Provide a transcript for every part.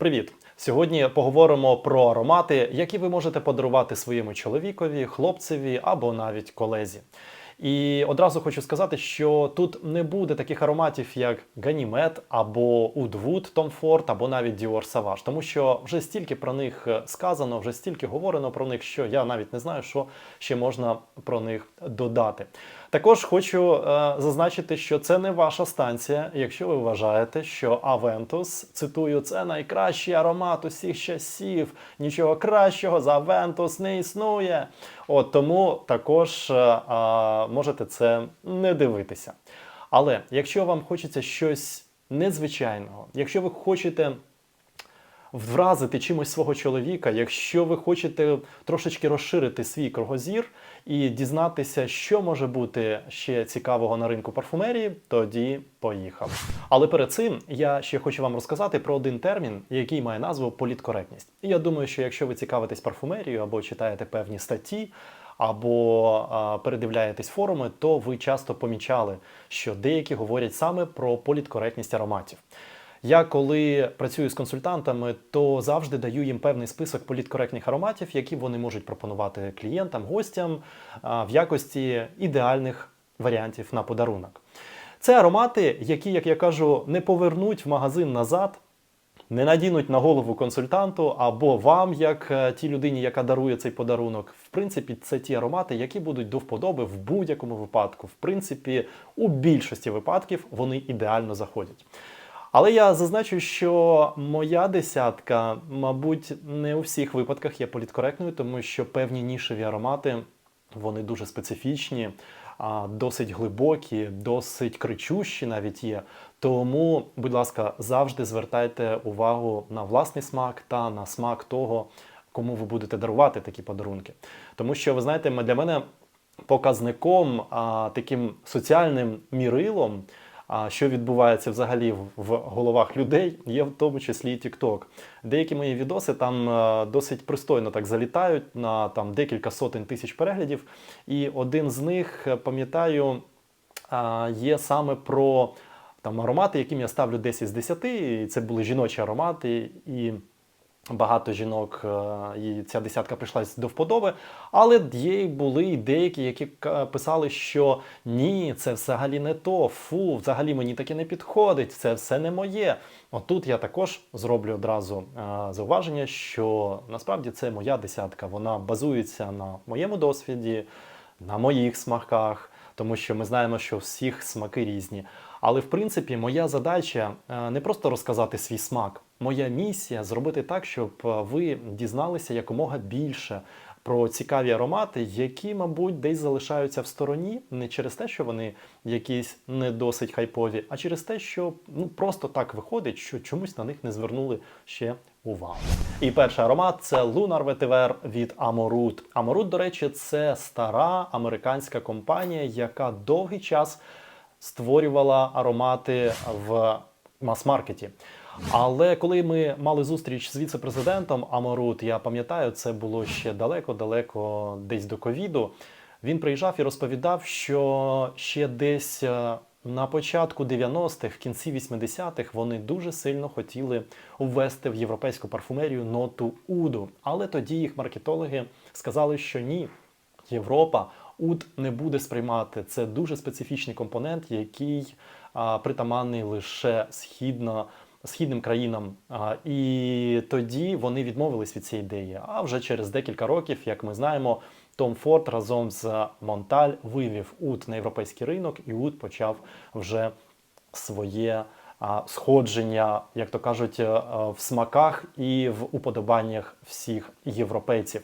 Привіт! Сьогодні поговоримо про аромати, які ви можете подарувати своєму чоловікові, хлопцеві або навіть колезі. І одразу хочу сказати, що тут не буде таких ароматів, як Ganymede або Woodwood Tom Ford, або навіть Dior Savage, тому що вже стільки про них е, сказано, вже стільки говорено про них, що я навіть не знаю, що ще можна про них додати. Також хочу е, зазначити, що це не ваша станція, якщо ви вважаєте, що Aventus, цитую, це найкращий аромат усіх часів. Нічого кращого за Aventus не існує. От тому також е, е, можете це не дивитися. Але якщо вам хочеться щось незвичайного, якщо ви хочете вразити чимось свого чоловіка, якщо ви хочете трошечки розширити свій кругозір і дізнатися, що може бути ще цікавого на ринку парфумерії, тоді поїхали. Але перед цим я ще хочу вам розказати про один термін, який має назву політкоректність. І я думаю, що якщо ви цікавитесь парфумерією або читаєте певні статті. Або а, передивляєтесь форуми, то ви часто помічали, що деякі говорять саме про політкоректність ароматів. Я коли працюю з консультантами, то завжди даю їм певний список політкоректних ароматів, які вони можуть пропонувати клієнтам, гостям в якості ідеальних варіантів на подарунок. Це аромати, які, як я кажу, не повернуть в магазин назад. Не надінуть на голову консультанту або вам, як е, тій людині, яка дарує цей подарунок. В принципі, це ті аромати, які будуть до вподоби в будь-якому випадку. В принципі, у більшості випадків вони ідеально заходять. Але я зазначу, що моя десятка, мабуть, не у всіх випадках є політкоректною, тому що певні нішеві аромати вони дуже специфічні, досить глибокі, досить кричущі навіть є. Тому, будь ласка, завжди звертайте увагу на власний смак та на смак того, кому ви будете дарувати такі подарунки. Тому що, ви знаєте, для мене показником, таким соціальним мірилом. А що відбувається взагалі в головах людей, є в тому числі і TikTok. Деякі мої відоси там е, досить пристойно так залітають на там декілька сотень тисяч переглядів. І один з них, е, пам'ятаю, є саме про там аромати, яким я ставлю 10 з 10. І це були жіночі аромати. і Багато жінок е, і ця десятка прийшлась до вподоби, але є були і деякі, які писали, що ні, це взагалі не то, фу, взагалі мені таке не підходить, це все не моє. Отут я також зроблю одразу е, зауваження, що насправді це моя десятка. Вона базується на моєму досвіді, на моїх смаках, тому що ми знаємо, що всіх смаки різні. Але в принципі, моя задача е, не просто розказати свій смак. Моя місія зробити так, щоб е, ви дізналися якомога більше про цікаві аромати, які, мабуть, десь залишаються в стороні, не через те, що вони якісь не досить хайпові, а через те, що ну просто так виходить, що чомусь на них не звернули ще увагу. І перший аромат це Lunar Vetiver від Amorut. Amorut, до речі, це стара американська компанія, яка довгий час створювала аромати в мас-маркеті. Але коли ми мали зустріч з віце-президентом Аморут, я пам'ятаю, це було ще далеко-далеко, десь до ковіду. Він приїжджав і розповідав, що ще десь е, на початку 90-х, в кінці 80-х, вони дуже сильно хотіли ввести в європейську парфумерію ноту Уду. Але тоді їх маркетологи сказали, що ні, Європа Уд не буде сприймати. Це дуже специфічний компонент, який а, притаманний лише східно східним країнам. І тоді вони відмовились від цієї ідеї. А вже через декілька років, як ми знаємо, Том Форд разом з Монталь вивів ут на європейський ринок, і ут почав вже своє. Сходження, як то кажуть, в смаках і в уподобаннях всіх європейців.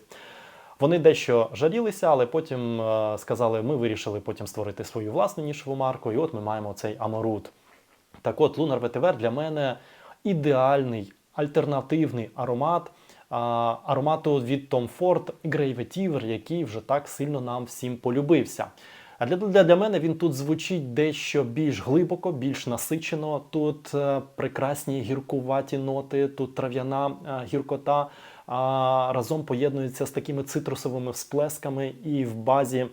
Вони дещо жалілися, але потім сказали, ми вирішили потім створити свою власну нішову марку, і от ми маємо цей Аморут. Так от Lunar Vetiver для мене ідеальний альтернативний аромат а, аромату від Tom Ford Vetiver, який вже так сильно нам всім полюбився. А для, для для, мене він тут звучить дещо більш глибоко, більш насичено. Тут е, прекрасні гіркуваті ноти, тут трав'яна е, гіркота а, разом поєднується з такими цитрусовими всплесками і в базі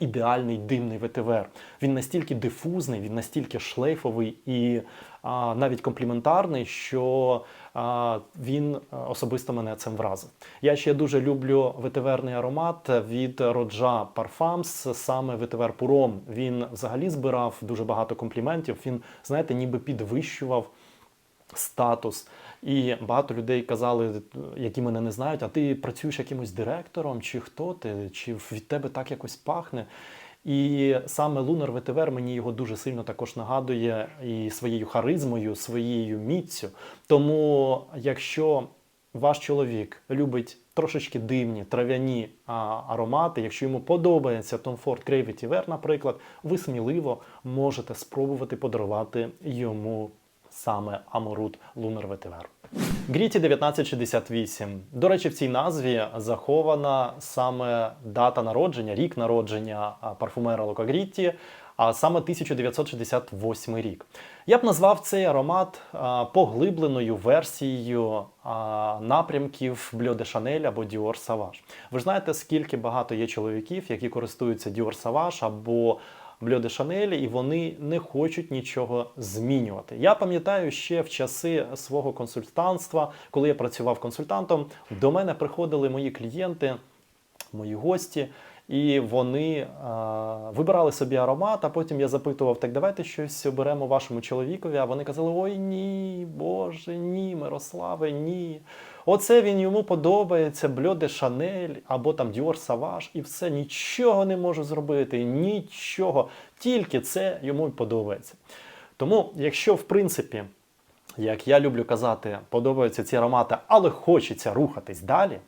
ідеальний димний ветивер. Він настільки дифузний, він настільки шлейфовий і а, навіть компліментарний, що а, він особисто мене цим вразив. Я ще дуже люблю ветиверний аромат від Роджа Parfums, саме ветивер Пуром. Він взагалі збирав дуже багато компліментів. Він, знаєте, ніби підвищував статус. І багато людей казали, які мене не знають, а ти працюєш якимось директором, чи хто ти, чи від тебе так якось пахне. І саме Лунар Ветивер мені його дуже сильно також нагадує і своєю харизмою, своєю міцю. Тому, якщо ваш чоловік любить трошечки дивні трав'яні аромати, якщо йому подобається Tom Ford Grey Vetiver, наприклад, ви сміливо можете спробувати подарувати йому саме Аморут Лунар Ветивер. Гріті 1968. До речі, в цій назві захована саме дата народження, рік народження парфумера Лука Грітті, а саме 1968 рік. Я б назвав цей аромат поглибленою версією напрямків Bleu de Chanel або Dior Sauvage. Ви ж знаєте, скільки багато є чоловіків, які користуються Dior Sauvage або Бльо де Шанелі, і вони не хочуть нічого змінювати. Я пам'ятаю ще в часи свого консультантства, коли я працював консультантом, до мене приходили мої клієнти, мої гості. І вони а, вибирали собі аромат, а потім я запитував: так давайте щось оберемо вашому чоловікові. А вони казали: Ой, ні, Боже, ні, Мирославе, ні. Оце він йому подобається, Бльоди, Шанель або там Діор Саваж, і все, нічого не можу зробити, нічого. Тільки це йому подобається. Тому, якщо в принципі, як я люблю казати, подобаються ці аромати, але хочеться рухатись далі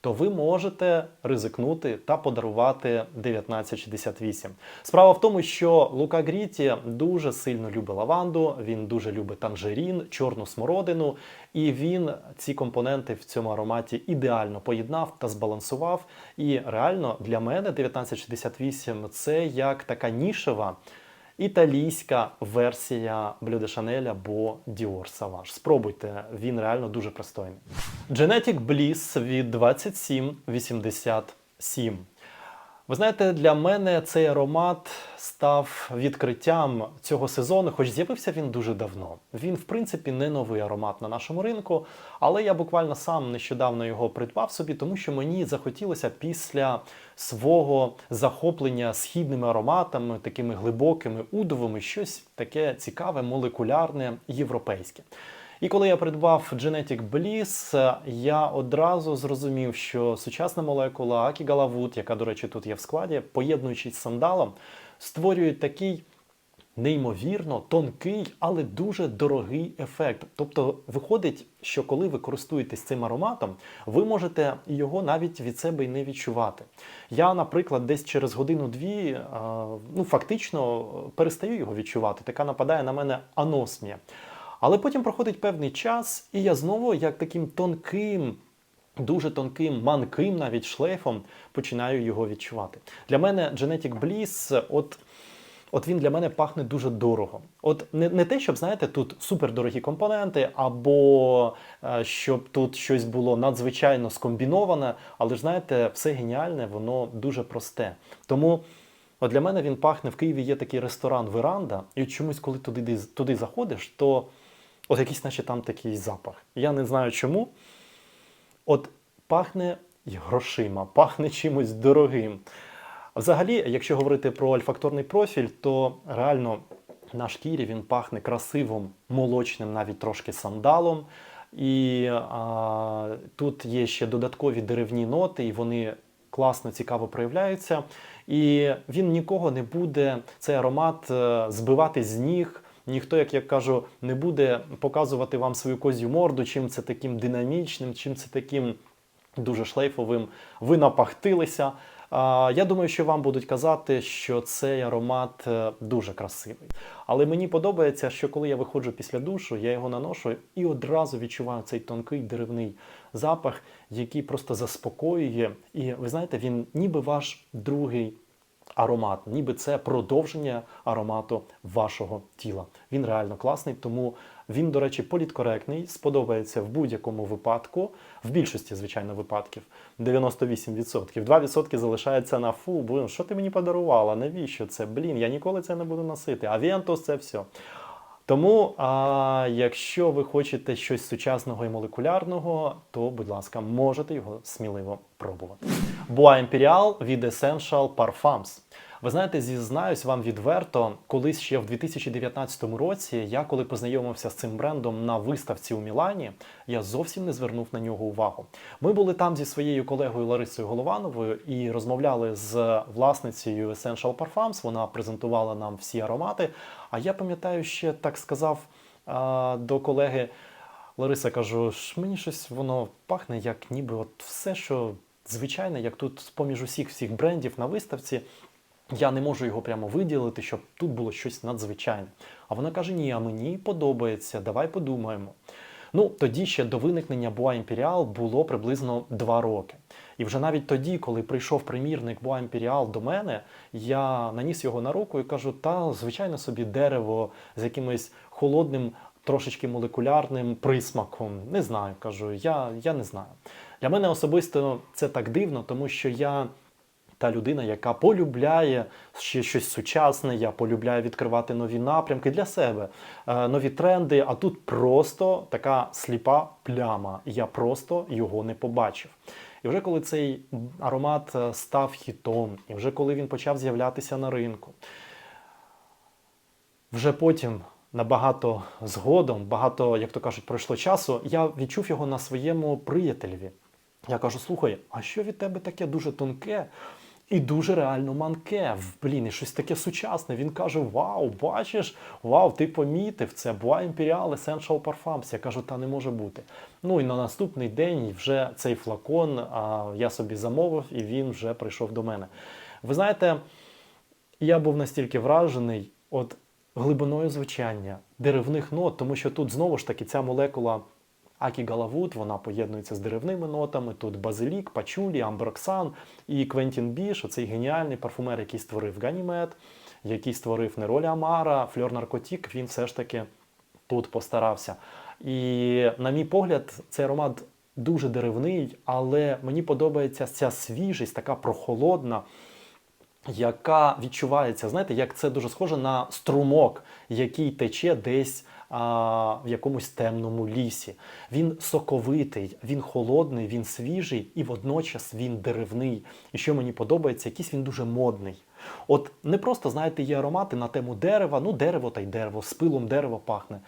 то ви можете ризикнути та подарувати 1968. Справа в тому, що Лука Гріті дуже сильно любить лаванду, він дуже любить танжерін, чорну смородину, і він ці компоненти в цьому ароматі ідеально поєднав та збалансував. І реально для мене 1968 це як така нішева італійська версія Bleu de Chanel або Dior Sauvage. Спробуйте, він реально дуже пристойний. Genetic Bliss від 2787. Ви знаєте, для мене цей аромат став відкриттям цього сезону, хоч з'явився він дуже давно. Він, в принципі, не новий аромат на нашому ринку, але я буквально сам нещодавно його придбав собі, тому що мені захотілося після свого захоплення східними ароматами, такими глибокими, удовими, щось таке цікаве, молекулярне, європейське. І коли я придбав Genetic Bliss, я одразу зрозумів, що сучасна молекула Акігалавут, яка, до речі, тут є в складі, поєднуючись з сандалом, створює такий неймовірно тонкий, але дуже дорогий ефект. Тобто, виходить, що коли ви користуєтесь цим ароматом, ви можете його навіть від себе й не відчувати. Я, наприклад, десь через годину-дві, ну фактично перестаю його відчувати. Така нападає на мене аносмія. Але потім проходить певний час, і я знову, як таким тонким, дуже тонким, манким навіть шлейфом починаю його відчувати. Для мене Genetic Bliss, от. От він для мене пахне дуже дорого. От не не те, щоб знаєте, тут супердорогі компоненти, або е, щоб тут щось було надзвичайно скомбіноване, але ж знаєте, все геніальне, воно дуже просте. Тому от для мене він пахне в Києві. Є такий ресторан Веранда, і чомусь, коли туди туди заходиш, то От якийсь, наче там такий запах. Я не знаю чому. От пахне грошима, пахне чимось дорогим. Взагалі, якщо говорити про альфакторний профіль, то реально на шкірі він пахне красивим, молочним, навіть трошки сандалом. І а, тут є ще додаткові деревні ноти, і вони класно, цікаво проявляються. І він нікого не буде, цей аромат е, збивати з ніг. Ніхто, як я кажу, не буде показувати вам свою козю морду, чим це таким динамічним, чим це таким дуже шлейфовим. Ви напахтилися. Я думаю, що вам будуть казати, що цей аромат е, дуже красивий. Але мені подобається, що коли я виходжу після душу, я його наношу і одразу відчуваю цей тонкий деревний запах, який просто заспокоює. І ви знаєте, він ніби ваш другий аромат, ніби це продовження аромату вашого тіла. Він реально класний, тому він, до речі, політкоректний, сподобається в будь-якому випадку, в більшості, звичайно, випадків 98%. 2% залишається на фу, блин, що ти мені подарувала? Навіщо це? Блін, я ніколи це не буду носити. Авіантос це все. Тому, а, якщо ви хочете щось сучасного і молекулярного, то, будь ласка, можете його сміливо пробувати. Буа Imperial від Essential Parfums. Ви знаєте, зізнаюсь вам відверто, колись ще в 2019 році, я коли познайомився з цим брендом на виставці у Мілані, я зовсім не звернув на нього увагу. Ми були там зі своєю колегою Ларисою Головановою і розмовляли з власницею Essential Parfums. Вона презентувала нам всі аромати. А я пам'ятаю, ще так сказав а, до колеги Лариса, кажу, «Ж мені щось воно пахне, як ніби от все, що звичайне, як тут з-поміж усіх всіх брендів на виставці. Я не можу його прямо виділити, щоб тут було щось надзвичайне. А вона каже: Ні, а мені подобається, давай подумаємо. Ну, тоді ще до виникнення Bois Imperial було приблизно два роки. І вже навіть тоді, коли прийшов примірник Bois Imperial до мене, я наніс його на руку і кажу: та, звичайно, собі дерево з якимось холодним, трошечки молекулярним присмаком. Не знаю, кажу, я, я не знаю. Для мене особисто це так дивно, тому що я та людина, яка полюбляє ще щось сучасне, я полюбляю відкривати нові напрямки для себе, е, нові тренди. А тут просто така сліпа пляма. Я просто його не побачив. І вже коли цей аромат е, став хітом, і вже коли він почав з'являтися на ринку, вже потім. Набагато згодом, багато, як то кажуть, пройшло часу. Я відчув його на своєму приятелеві. Я кажу: слухай, а що від тебе таке дуже тонке і дуже реально манке? Блін, і щось таке сучасне. Він каже: Вау, бачиш, вау, ти помітив це Bois Imperial Essential Parfums. Я кажу, та не може бути. Ну і на наступний день вже цей флакон а, я собі замовив, і він вже прийшов до мене. Ви знаєте, я був настільки вражений от глибиною звучання, деревних нот, тому що тут знову ж таки ця молекула Акі Галавуд, вона поєднується з деревними нотами. Тут базилік, пачулі, амброксан і Квентін Біш, оцей геніальний парфумер, який створив Ганімед, який створив Неролі Амара, Фльор Наркотік, він все ж таки тут постарався. І, на мій погляд, цей аромат дуже деревний, але мені подобається ця свіжість, така прохолодна, яка відчувається, знаєте, як це дуже схоже на струмок, який тече десь а, в якомусь темному лісі. Він соковитий, він холодний, він свіжий і водночас він деревний. І що мені подобається, якийсь він дуже модний. От не просто, знаєте, є аромати на тему дерева, ну дерево та й дерево, з пилом дерево пахне.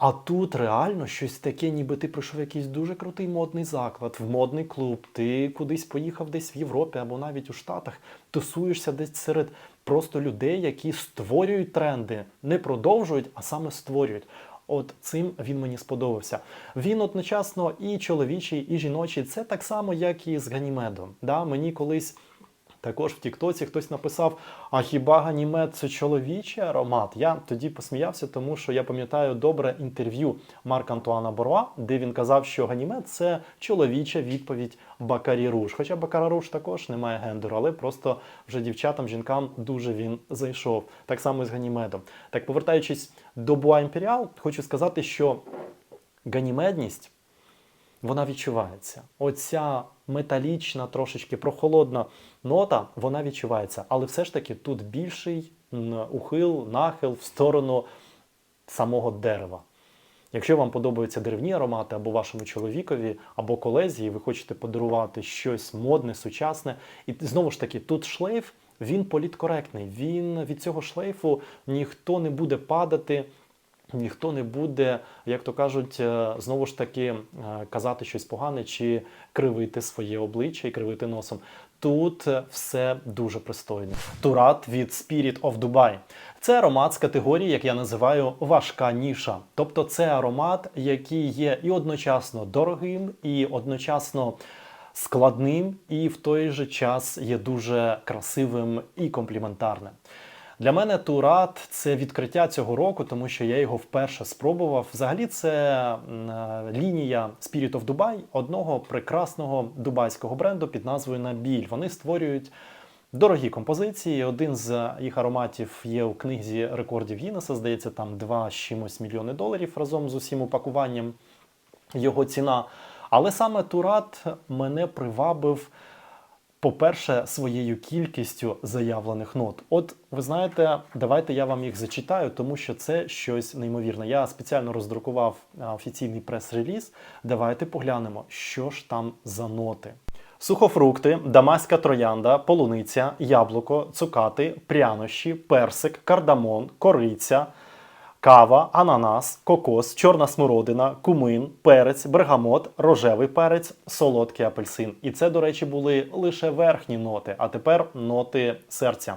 А тут реально щось таке, ніби ти прийшов в якийсь дуже крутий модний заклад, в модний клуб, ти кудись поїхав десь в Європі або навіть у Штатах, тусуєшся десь серед просто людей, які створюють тренди, не продовжують, а саме створюють. От цим він мені сподобався. Він одночасно і чоловічий, і жіночий. Це так само, як і з Ганімедом. Да? Мені колись також в Тіктоці хтось написав: А хіба Ганімед це чоловічий аромат? Я тоді посміявся, тому що я пам'ятаю добре інтерв'ю Марка Антуана Боруа, де він казав, що Ганімед це чоловіча відповідь Бакарі Руж. Хоча Бакара Руж також не має гендеру, але просто вже дівчатам, жінкам дуже він зайшов. Так само і з Ганімедом. Так, повертаючись до Буа Імперіал, хочу сказати, що ганімедність вона відчувається. Оця металічна, трошечки прохолодна нота, вона відчувається. Але все ж таки тут більший ухил, нахил в сторону самого дерева. Якщо вам подобаються деревні аромати або вашому чоловікові, або колезі, і ви хочете подарувати щось модне, сучасне, і знову ж таки, тут шлейф, він політкоректний. Він від цього шлейфу ніхто не буде падати. Ніхто не буде, як то кажуть, е, знову ж таки е, казати щось погане чи кривити своє обличчя і кривити носом. Тут е, все дуже пристойно. Турат від Spirit of Dubai. Це аромат з категорії, як я називаю, важка ніша. Тобто це аромат, який є і одночасно дорогим, і одночасно складним, і в той же час є дуже красивим і компліментарним. Для мене Турат це відкриття цього року, тому що я його вперше спробував. Взагалі, це е, лінія Spirit of Dubai, одного прекрасного дубайського бренду під назвою Набіль. Вони створюють дорогі композиції. Один з їх ароматів є у книзі рекордів Гіннеса, здається, там 2 з чимось мільйони доларів разом з усім упакуванням його ціна. Але саме Турат мене привабив По-перше, своєю кількістю заявлених нот. От ви знаєте, давайте я вам їх зачитаю, тому що це щось неймовірне. Я спеціально роздрукував офіційний прес-реліз. Давайте поглянемо, що ж там за ноти. Сухофрукти, дамаська троянда, полуниця, яблуко, цукати, прянощі, персик, кардамон, кориця, кава, ананас, кокос, чорна смородина, кумин, перець, бергамот, рожевий перець, солодкий апельсин. І це, до речі, були лише верхні ноти, а тепер ноти серця.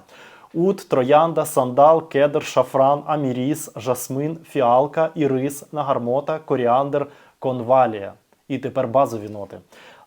Ут, троянда, сандал, кедр, шафран, аміріс, жасмин, фіалка, ірис, нагармота, коріандр, конвалія. І тепер базові ноти.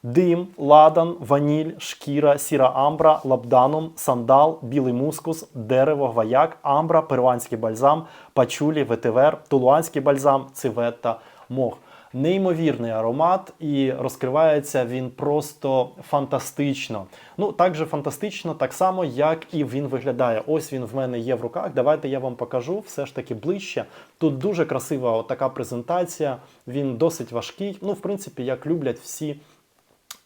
Дим, ладан, ваніль, шкіра, сіра амбра, лабданум, сандал, білий мускус, дерево, гваяк, амбра, перуанський бальзам, пачулі, ветивер, тулуанський бальзам, цивета, мох. Неймовірний аромат, і розкривається він просто фантастично. Ну, так же фантастично, так само, як і він виглядає. Ось він в мене є в руках. Давайте я вам покажу все ж таки ближче. Тут дуже красива така презентація. Він досить важкий. Ну, в принципі, як люблять всі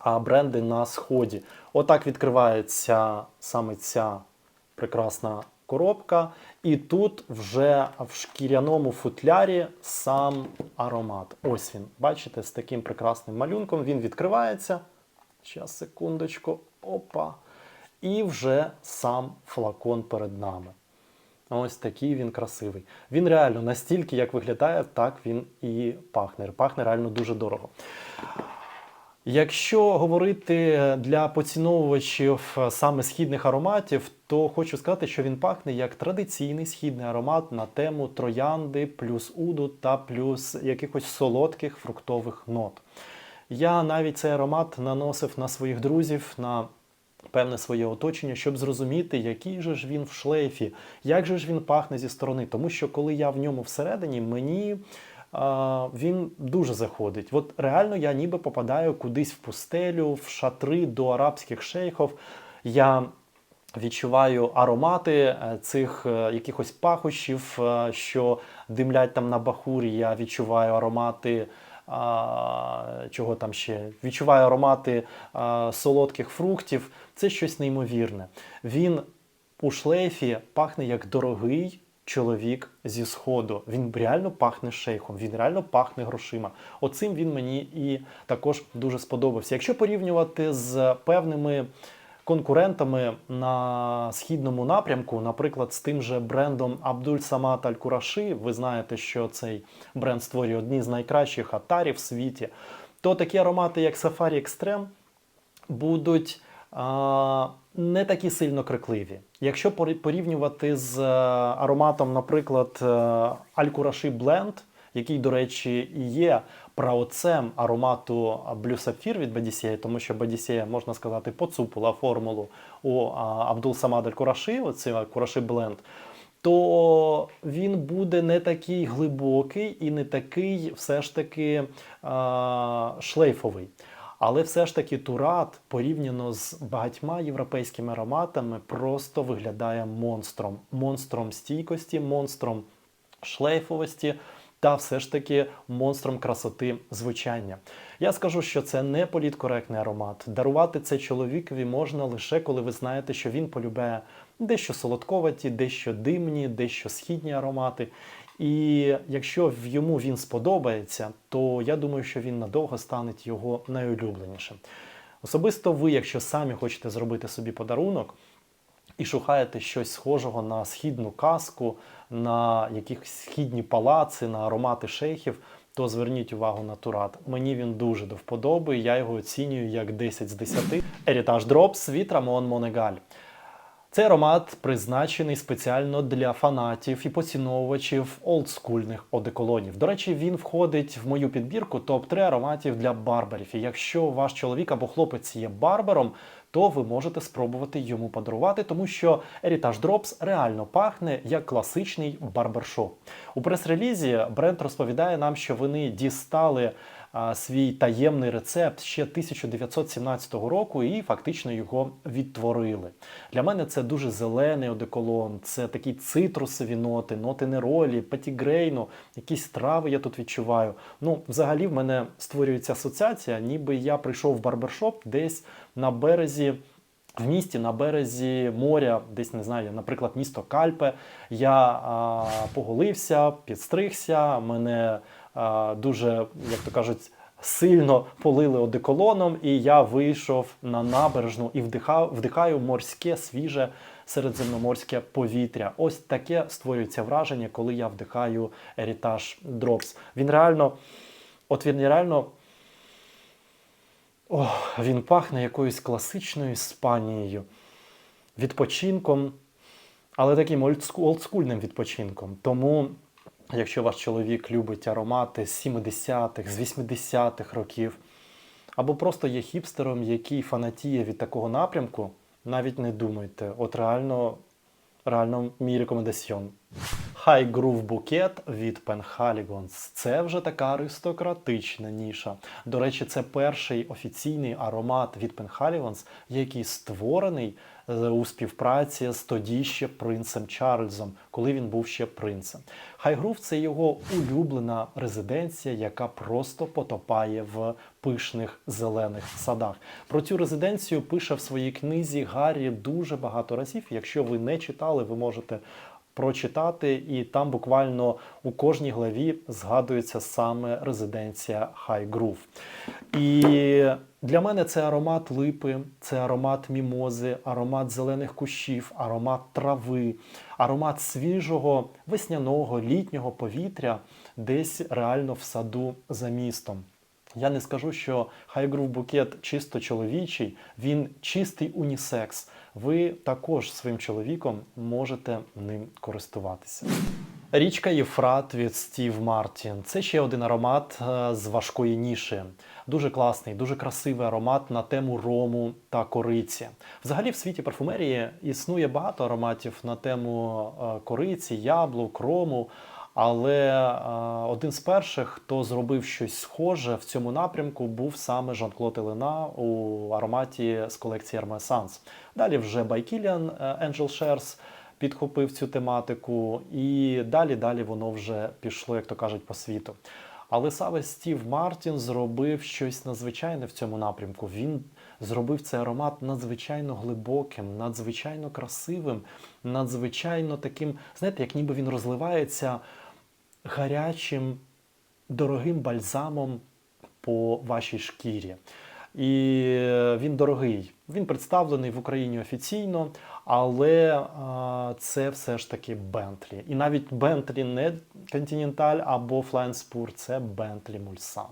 а бренди на сході. Отак відкривається саме ця прекрасна коробка. І тут вже в шкіряному футлярі сам аромат. Ось він, бачите, з таким прекрасним малюнком він відкривається. Зараз, секундочку, опа. І вже сам флакон перед нами. Ось такий він красивий. Він реально настільки, як виглядає, так він і пахне. Пахне реально дуже дорого. Якщо говорити для поціновувачів саме східних ароматів, то хочу сказати, що він пахне як традиційний східний аромат на тему троянди, плюс уду та плюс якихось солодких фруктових нот. Я навіть цей аромат наносив на своїх друзів, на певне своє оточення, щоб зрозуміти, який же ж він в шлейфі, як же ж він пахне зі сторони. Тому що коли я в ньому всередині, мені він дуже заходить. От реально я ніби попадаю кудись в пустелю, в шатри до арабських шейхів. Я відчуваю аромати е, цих е, якихось пахощів, е, що димлять там на бахурі. Я відчуваю аромати. а, Чого там ще? Відчуваю аромати а, солодких фруктів. Це щось неймовірне. Він у шлейфі пахне як дорогий чоловік зі сходу. Він реально пахне шейхом, він реально пахне грошима. Оцим він мені і також дуже сподобався. Якщо порівнювати з певними конкурентами на східному напрямку, наприклад, з тим же брендом Абдуль Самат Аль Кураши, ви знаєте, що цей бренд створює одні з найкращих атарів в світі, то такі аромати, як Safari Extreme, будуть а, не такі сильно крикливі. Якщо порі- порівнювати з е, ароматом, наприклад, е, Аль-Кураши Blend, який, до речі, і є праотцем аромату Sapphire від Бодісея, тому що Бодісея, можна сказати, поцупила формулу у Абдул Самад Аль-Кураши, оцей Кураши Blend, то він буде не такий глибокий і не такий все ж таки а, шлейфовий. Але все ж таки Турат порівняно з багатьма європейськими ароматами просто виглядає монстром. Монстром стійкості, монстром шлейфовості та все ж таки монстром красоти звучання. Я скажу, що це не політкоректний аромат. Дарувати це чоловікові можна лише коли ви знаєте, що він полюбляє дещо солодковаті, дещо димні, дещо східні аромати. І якщо йому він сподобається, то я думаю, що він надовго стане його найулюбленішим. Особисто ви, якщо самі хочете зробити собі подарунок і шукаєте щось схожого на східну казку, на якісь східні палаци, на аромати шейхів, то зверніть увагу на Турат. Мені він дуже до вподоби, я його оцінюю як 10 з 10. Heritage Drops від Ramon Monegal. Цей аромат призначений спеціально для фанатів і поціновувачів олдскульних одеколонів. До речі, він входить в мою підбірку топ-3 ароматів для барберів. І якщо ваш чоловік або хлопець є барбером, то ви можете спробувати йому подарувати, тому що Heritage Drops реально пахне як класичний барбершоп. У прес-релізі бренд розповідає нам, що вони дістали свій таємний рецепт ще 1917 року і фактично його відтворили. Для мене це дуже зелений одеколон, це такі цитрусові ноти, ноти неролі, патігрейну, якісь трави я тут відчуваю. Ну, взагалі, в мене створюється асоціація, ніби я прийшов в барбершоп десь на березі в місті на березі моря, десь не знаю, наприклад, місто Кальпе. Я а, поголився, підстригся. Мене дуже, як то кажуть, сильно полили одеколоном, і я вийшов на набережну і вдихав, вдихаю морське свіже середземноморське повітря. Ось таке створюється враження, коли я вдихаю Heritage Drops. Він реально, от він реально. Ох, він пахне якоюсь класичною Іспанією, відпочинком, але таким олдскульним відпочинком. Тому, якщо ваш чоловік любить аромати з 70-х, з 80-х років, або просто є хіпстером, який фанатіє від такого напрямку, навіть не думайте. От реально, реально мій рекомендаціон. High Groove Bouquet від Penhaligon's. Це вже така аристократична ніша. До речі, це перший офіційний аромат від Penhaligon's, який створений у співпраці з тоді ще принцем Чарльзом, коли він був ще принцем. Groove – це його улюблена резиденція, яка просто потопає в пишних зелених садах. Про цю резиденцію пише в своїй книзі Гаррі дуже багато разів. Якщо ви не читали, ви можете прочитати, і там буквально у кожній главі згадується саме резиденція Groove. І для мене це аромат липи, це аромат мімози, аромат зелених кущів, аромат трави, аромат свіжого весняного літнього повітря десь реально в саду за містом. Я не скажу, що Groove букет чисто чоловічий, він чистий унісекс. Ви також своїм чоловіком можете ним користуватися. Річка Єфрат від Стів Мартін. Це ще один аромат е, з важкої ніші. Дуже класний, дуже красивий аромат на тему рому та кориці. Взагалі, в світі парфумерії існує багато ароматів на тему е, кориці, яблук, рому. Але е, один з перших, хто зробив щось схоже в цьому напрямку, був саме Жан-Клод Елена у ароматі з колекції Hermes Sans. Далі вже Байкіліан Angel Shares підхопив цю тематику, і далі далі воно вже пішло, як то кажуть, по світу. Але саме Стів Мартін зробив щось надзвичайне в цьому напрямку. Він зробив цей аромат надзвичайно глибоким, надзвичайно красивим, надзвичайно таким, знаєте, як ніби він розливається гарячим, дорогим бальзамом по вашій шкірі. І він дорогий. Він представлений в Україні офіційно, але а, це все ж таки Бентлі. І навіть Бентлі не Continental або Flying це Бентлі Мульсан.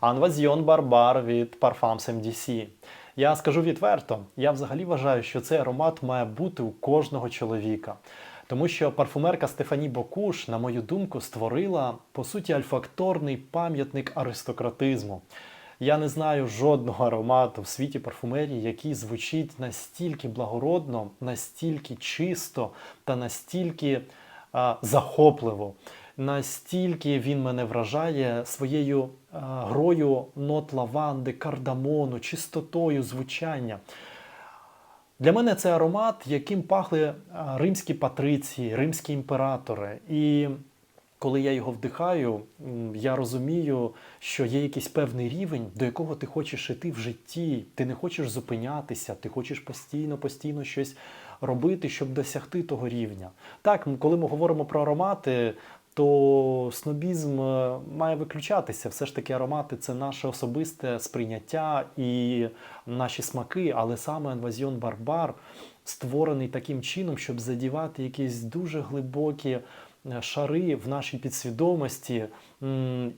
Анвазіон Барбар від Parfums MDC. Я скажу відверто, я взагалі вважаю, що цей аромат має бути у кожного чоловіка. Тому що парфумерка Стефані Бокуш, на мою думку, створила по суті альфакторний пам'ятник аристократизму. Я не знаю жодного аромату в світі парфумерії, який звучить настільки благородно, настільки чисто та настільки а, захопливо. Настільки він мене вражає своєю а, грою нот лаванди, кардамону, чистотою звучання. Для мене це аромат, яким пахли римські патриції, римські імператори. І коли я його вдихаю, я розумію, що є якийсь певний рівень, до якого ти хочеш іти в житті. Ти не хочеш зупинятися, ти хочеш постійно, постійно щось робити, щоб досягти того рівня. Так, коли ми говоримо про аромати, то снобізм е, має виключатися. Все ж таки, аромати це наше особисте сприйняття і наші смаки, але саме Інвазіон Барбар створений таким чином, щоб задівати якісь дуже глибокі шари в нашій підсвідомості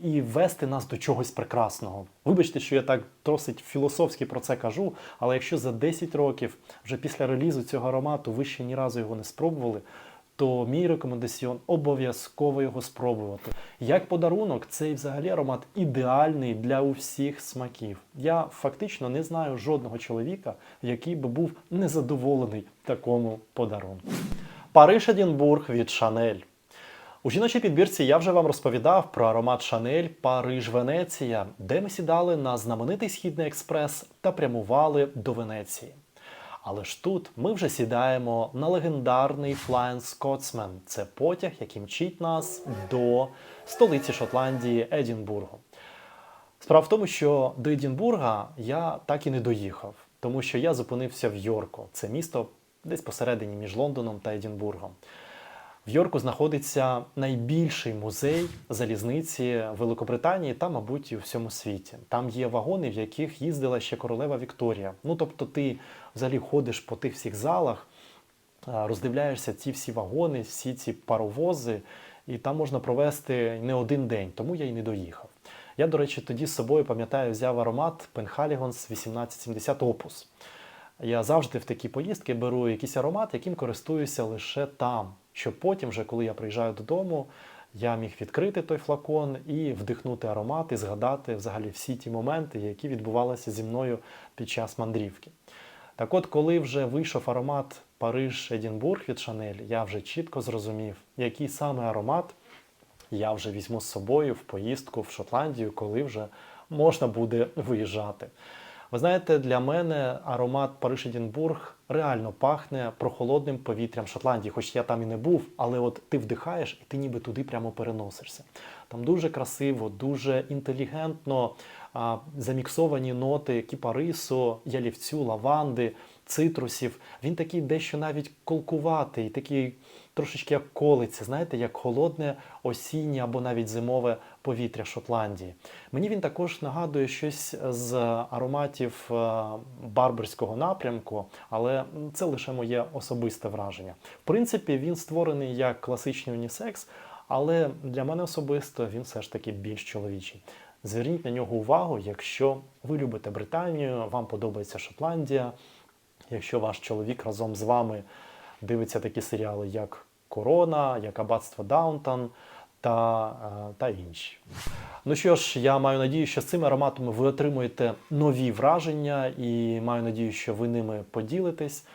і вести нас до чогось прекрасного. Вибачте, що я так досить філософськи про це кажу, але якщо за 10 років, вже після релізу цього аромату, ви ще ні разу його не спробували, то мій рекомендаціон обов'язково його спробувати. Як подарунок, цей взагалі аромат ідеальний для усіх смаків. Я фактично не знаю жодного чоловіка, який би був незадоволений такому подарунку. Париж Едінбург від Шанель. У жіночій підбірці я вже вам розповідав про аромат Шанель Париж Венеція, де ми сідали на знаменитий східний експрес та прямували до Венеції. Але ж тут ми вже сідаємо на легендарний Flying Scotsman. Це потяг, який мчить нас до столиці Шотландії Едінбургу. Справа в тому, що до Едінбурга я так і не доїхав. тому що я зупинився в Йорку. Це місто десь посередині між Лондоном та Едінбургом. В Йорку знаходиться найбільший музей залізниці Великобританії та, мабуть, і у всьому світі. Там є вагони, в яких їздила ще королева Вікторія. Ну тобто, ти взагалі ходиш по тих всіх залах, роздивляєшся ці всі вагони, всі ці паровози, і там можна провести не один день, тому я й не доїхав. Я, до речі, тоді з собою пам'ятаю, взяв аромат Пенхалігонс 1870 Opus. Я завжди в такі поїздки беру якийсь аромат, яким користуюся лише там, щоб потім, вже коли я приїжджаю додому, я міг відкрити той флакон і вдихнути аромат, і згадати взагалі всі ті моменти, які відбувалися зі мною під час мандрівки. Так от, коли вже вийшов аромат Париж Едінбург від Шанель, я вже чітко зрозумів, який саме аромат я вже візьму з собою в поїздку в Шотландію, коли вже можна буде виїжджати. Ви знаєте, для мене аромат Париж Едінбург реально пахне прохолодним повітрям Шотландії, хоч я там і не був, але от ти вдихаєш і ти ніби туди прямо переносишся. Там дуже красиво, дуже інтелігентно а, заміксовані ноти кіпарису, ялівцю, лаванди, цитрусів. Він такий дещо навіть колкуватий, такий трошечки як колиться, знаєте, як холодне осіннє або навіть зимове повітря Шотландії. Мені він також нагадує щось з ароматів е, барберського напрямку, але це лише моє особисте враження. В принципі, він створений як класичний унісекс, але для мене особисто він все ж таки більш чоловічий. Зверніть на нього увагу, якщо ви любите Британію, вам подобається Шотландія, якщо ваш чоловік разом з вами дивиться такі серіали, як Корона, як Аббатство Даунтон та, е, та інші. Ну що ж, я маю надію, що з цими ароматами ви отримуєте нові враження і маю надію, що ви ними поділитесь.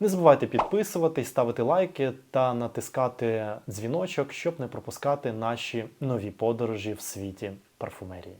Не забувайте підписуватись, ставити лайки та натискати дзвіночок, щоб не пропускати наші нові подорожі в світі парфумерії.